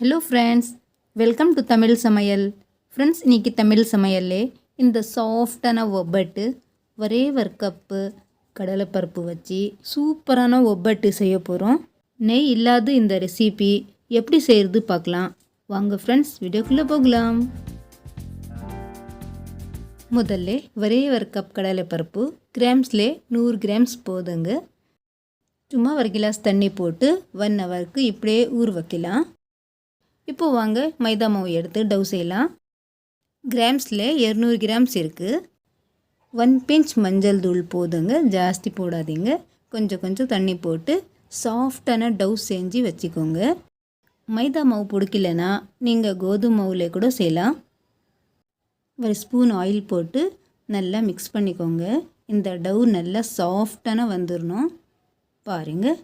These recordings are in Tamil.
Hello friends welcome to Tamil சமையல் ஃப்ரெண்ட்ஸ் இன்னைக்கு தமிழ் சமையல்லே இந்த சாஃப்டான ஒப்பட்டு ஒரே ஒரு கப்பு கடலைப்பருப்பு வச்சு சூப்பரான ஒப்பட்டு செய்ய போகிறோம் நெய் இல்லாத இந்த ரெசிபி எப்படி செய்கிறது பார்க்கலாம். வாங்க ஃப்ரெண்ட்ஸ் வீடியோக்குள்ளே போகலாம். முதல்ல ஒரே ஒரு கப் கடலைப்பருப்பு கிராம்ஸ்லே நூறு கிராம்ஸ் போதுங்க. சும்மா ஒரு கிளாஸ் தண்ணி போட்டு ஒன் ஹவருக்கு இப்படியே ஊற வைக்கலாம். இப்போ வாங்க மைதா மாவு எடுத்து டவ் செய்யலாம். கிராம்ஸில் இரநூறு கிராம்ஸ் இருக்குது ஒன் பிஞ்ச் மஞ்சள் தூள் போதுங்க. ஜாஸ்தி போடாதீங்க. கொஞ்சம் கொஞ்சம் தண்ணி போட்டு சாஃப்டான டவ் செஞ்சு வச்சுக்கோங்க. மைதா மாவு பிடிக்கலனா நீங்கள் கோதுமை மாவில் கூட செய்யலாம். ஒரு ஸ்பூன் ஆயில் போட்டு நல்லா மிக்ஸ் பண்ணிக்கோங்க. இந்த டவ் நல்லா சாஃப்டான வந்துடணும் பாருங்கள்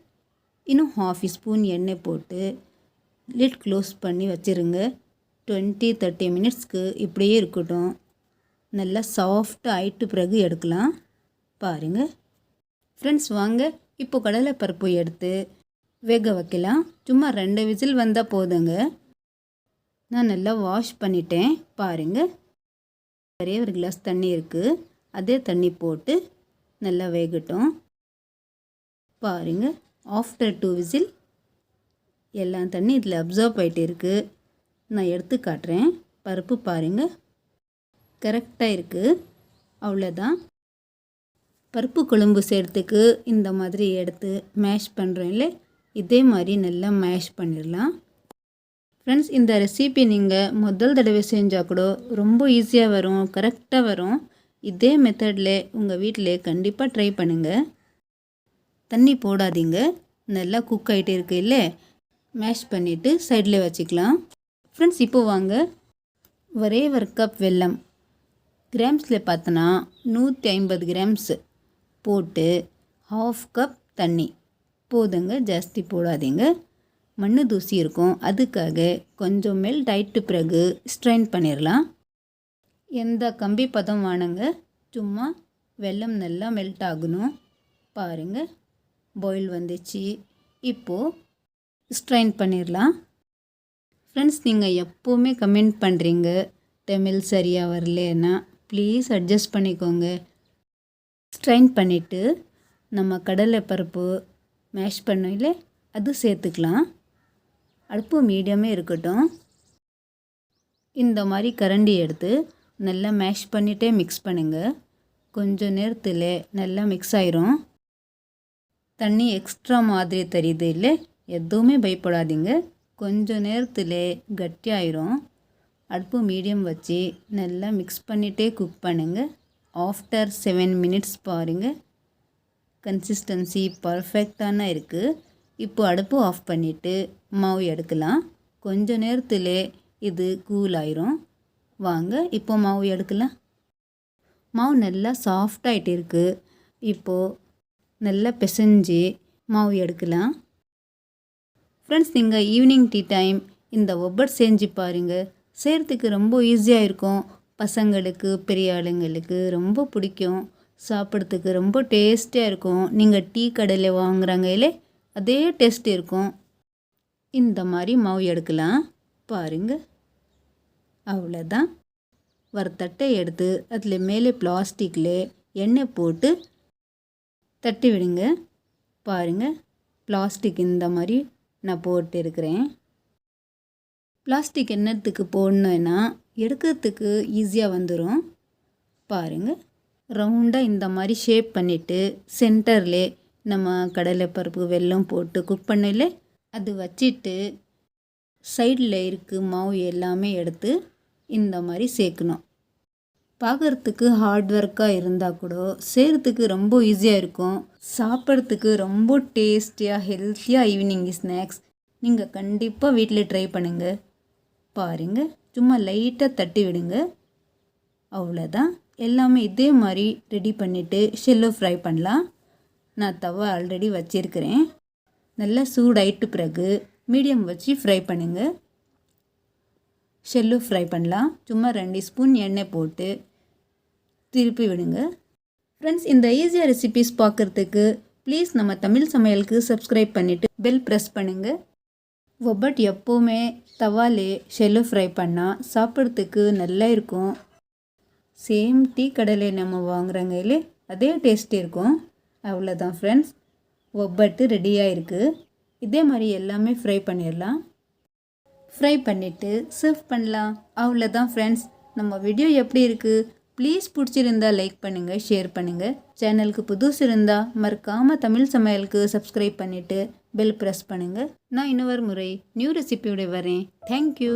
இன்னும் ஹாஃப் ஸ்பூன் எண்ணெய் போட்டு லிட் க்ளோஸ் பண்ணி வச்சுருங்க. டுவெண்ட்டி தேர்ட்டி மினிட்ஸ்க்கு இப்படியே இருக்கட்டும். நல்லா சாஃப்ட் ஆயிட்டு பிறகு எடுக்கலாம். பாருங்கள் ஃப்ரெண்ட்ஸ் வாங்க. இப்போ கடலைப்பருப்பு எடுத்து வேக வைக்கலாம். சும்மா ரெண்டு விசில் வந்தால் போதுங்க. நான் நல்லா வாஷ் பண்ணிட்டேன். பாருங்கள் ஒரே ஒரு கிளாஸ் தண்ணி இருக்குது அதே தண்ணி போட்டு நல்லா வேகட்டும். பாருங்கள் ஆஃப்டர் டூ விசில் எல்லா தண்ணி இதில் அப்சர்வ் ஆகிட்டு இருக்குது நான் எடுத்து காட்டுறேன். பருப்பு பாருங்கள் கரெக்டாக இருக்குது அவ்வளோதான். பருப்பு குழம்பு செய்கிறதுக்கு இந்த மாதிரி எடுத்து மேஷ் பண்ணுறோம் இல்லை? இதே மாதிரி நல்லா மேஷ் பண்ணிடலாம். ஃப்ரெண்ட்ஸ் இந்த ரெசிபி நீங்கள் முதல் தடவை செஞ்சால் கூட ரொம்ப ஈஸியாக வரும் கரெக்டாக வரும். இதே மெத்தடில் உங்கள் வீட்டில் கண்டிப்பாக ட்ரை பண்ணுங்கள் தண்ணி போடாதீங்க. நல்லா குக் ஆகிட்டு இருக்கு இல்லை? மேஷ் பண்ணிவிட்டு சைடில் வச்சுக்கலாம். ஃப்ரெண்ட்ஸ் இப்போ வாங்க. ஒரே ஒரு கப் வெல்லம். கிராம்ஸில் பார்த்தோன்னா நூற்றி ஐம்பது கிராம்ஸ் போட்டு ஹாஃப் கப் தண்ணி. போதுங்க ஜாஸ்தி போடாதீங்க. மண் தூசி இருக்கும். அதுக்காக கொஞ்சம் மேல் டைட்டு பிறகு ஸ்ட்ரைன் பண்ணிடலாம் எந்த கம்பி பதம் வாணுங்க? சும்மா வெல்லம் நல்லா மெல்ட் ஆகணும். பாருங்கள் பாயில் வந்துச்சு. இப்போது ஸ்ட்ரைன் பண்ணிடலாம் ஃப்ரெண்ட்ஸ் நீங்கள் எப்போவுமே கமெண்ட் பண்ணுறீங்க தமிழ் சரியாக வரலன்னா ப்ளீஸ் அட்ஜஸ்ட் பண்ணிக்கோங்க. ஸ்ட்ரைன் பண்ணிவிட்டு நம்ம கடலை பருப்பு மேஷ் பண்ணையில் அது சேர்த்துக்கலாம். அடுப்பு மீடியமே இருக்கட்டும். இந்த மாதிரி கரண்டி எடுத்து நல்லா மேஷ் பண்ணிகிட்டே மிக்ஸ் பண்ணுங்கள் கொஞ்சம் நேரத்தில் நல்லா மிக்ஸ் ஆயிரும். தண்ணி எக்ஸ்ட்ரா மாதிரி தெரியுது இல்லை எதுவுமே பயப்படாதீங்க. கொஞ்சம் நேரத்தில் கட்டியாயிரும். அடுப்பு மீடியம் வச்சு நல்லா மிக்ஸ் பண்ணிகிட்டே குக் பண்ணுங்கள் ஆஃப்டர் செவன் மினிட்ஸ் பாருங்கள் கன்சிஸ்டன்சி பர்ஃபெக்டான இருக்குது இப்போ அடுப்பு ஆஃப் பண்ணிவிட்டு மாவு எடுக்கலாம். கொஞ்ச நேரத்தில் இது கூல் ஆயிரும். வாங்க இப்போ மாவு எடுக்கலாம். மாவு நல்லா சாஃப்டாகிட்டு இருக்குது இப்போது நல்லா பிசைஞ்சு மாவு எடுக்கலாம். ஃப்ரெண்ட்ஸ் நீங்கள் ஈவினிங் டீ டைம் இந்த ஒப்பட் செஞ்சு பாருங்கள் செய்கிறதுக்கு ரொம்ப ஈஸியாக இருக்கும். பசங்களுக்கு பெரிய ஆளுங்களுக்கு ரொம்ப பிடிக்கும். சாப்பிட்றதுக்கு ரொம்ப டேஸ்டியாக இருக்கும். நீங்கள் டீ கடையில் வாங்குறாங்களே அதே டேஸ்ட் இருக்கும். இந்த மாதிரி மாவு எடுக்கலாம். பாருங்கள் அவ்வளோதான் தட்டை எடுத்து அதில் மேலே பிளாஸ்டிக்கில் எண்ணெய் போட்டு தட்டி விடுங்க. பாருங்கள் பிளாஸ்டிக் இந்த மாதிரி நான் போட்டு இருக்கிறேன் பிளாஸ்டிக் என்னத்துக்கு போடணுன்னா எடுக்கிறதுக்கு ஈஸியாக வந்துடும் பாருங்கள் ரவுண்டாக இந்த மாதிரி ஷேப் பண்ணிவிட்டு சென்டரில் நம்ம கடலைப்பருப்பு வெல்லம் போட்டு குக் பண்ணல. அது வச்சுட்டு சைடில் இருக்குது மாவு எல்லாமே எடுத்து இந்த மாதிரி சேர்க்கணும். பார்க்குறதுக்கு ஹார்ட் ஒர்க்காக இருந்தால் கூட செய்கிறதுக்கு ரொம்ப ஈஸியாக இருக்கும். சாப்பிட்றதுக்கு ரொம்ப டேஸ்டியாக ஹெல்த்தியாக ஈவினிங் ஸ்நாக்ஸ் நீங்கள் கண்டிப்பாக வீட்டில் ட்ரை பண்ணுங்கள் பாருங்கள் சும்மா லைட்டாக தட்டி விடுங்க. அவ்வளோதான் எல்லாமே இதே மாதிரி ரெடி பண்ணிவிட்டு ஷெல்லோ ஃப்ரை பண்ணலாம். நான் தவா ஆல்ரெடி வச்சுருக்கிறேன். நல்லா சூடாயிட்டு பிறகு மீடியம் வச்சு ஃப்ரை பண்ணுங்கள் ஷெல்லு ஃப்ரை பண்ணலாம். சும்மா ரெண்டு ஸ்பூன் எண்ணெய் போட்டு திருப்பி விடுங்க. ஃப்ரெண்ட்ஸ் இந்த ஈஸியாக ரெசிபிஸ் பார்க்குறதுக்கு ப்ளீஸ் நம்ம தமிழ் சமையலுக்கு சப்ஸ்கிரைப் பண்ணிவிட்டு பெல் ப்ரெஸ் பண்ணுங்கள் ஒப்பட் எப்போவுமே தவாலே ஷெல்லு ஃப்ரை பண்ணால் சாப்பிட்றதுக்கு நல்லா இருக்கும். சேம் டீ கடலை நம்ம வாங்குறங்கையிலே அதே டேஸ்ட் இருக்கும். அவ்வளோதான் ஃப்ரெண்ட்ஸ் ஒப்பட்டு ரெடியாக இருக்குது இதே மாதிரி எல்லாமே ஃப்ரை பண்ணிடலாம். ஃப்ரை பண்ணிவிட்டு சர்வ் பண்ணலாம். அவ்வளோதான் ஃப்ரெண்ட்ஸ் நம்ம வீடியோ எப்படி இருக்குது ப்ளீஸ் பிடிச்சிருந்தா லைக் பண்ணுங்கள் ஷேர் பண்ணுங்கள் சேனலுக்கு புதுசு இருந்தால் மறக்காமல் தமிழ் சமையலுக்கு சப்ஸ்கிரைப் பண்ணிவிட்டு பெல் ப்ரெஸ் பண்ணுங்கள் நான் இன்னொரு முறை நியூ ரெசிபியோட வரேன். தேங்க்யூ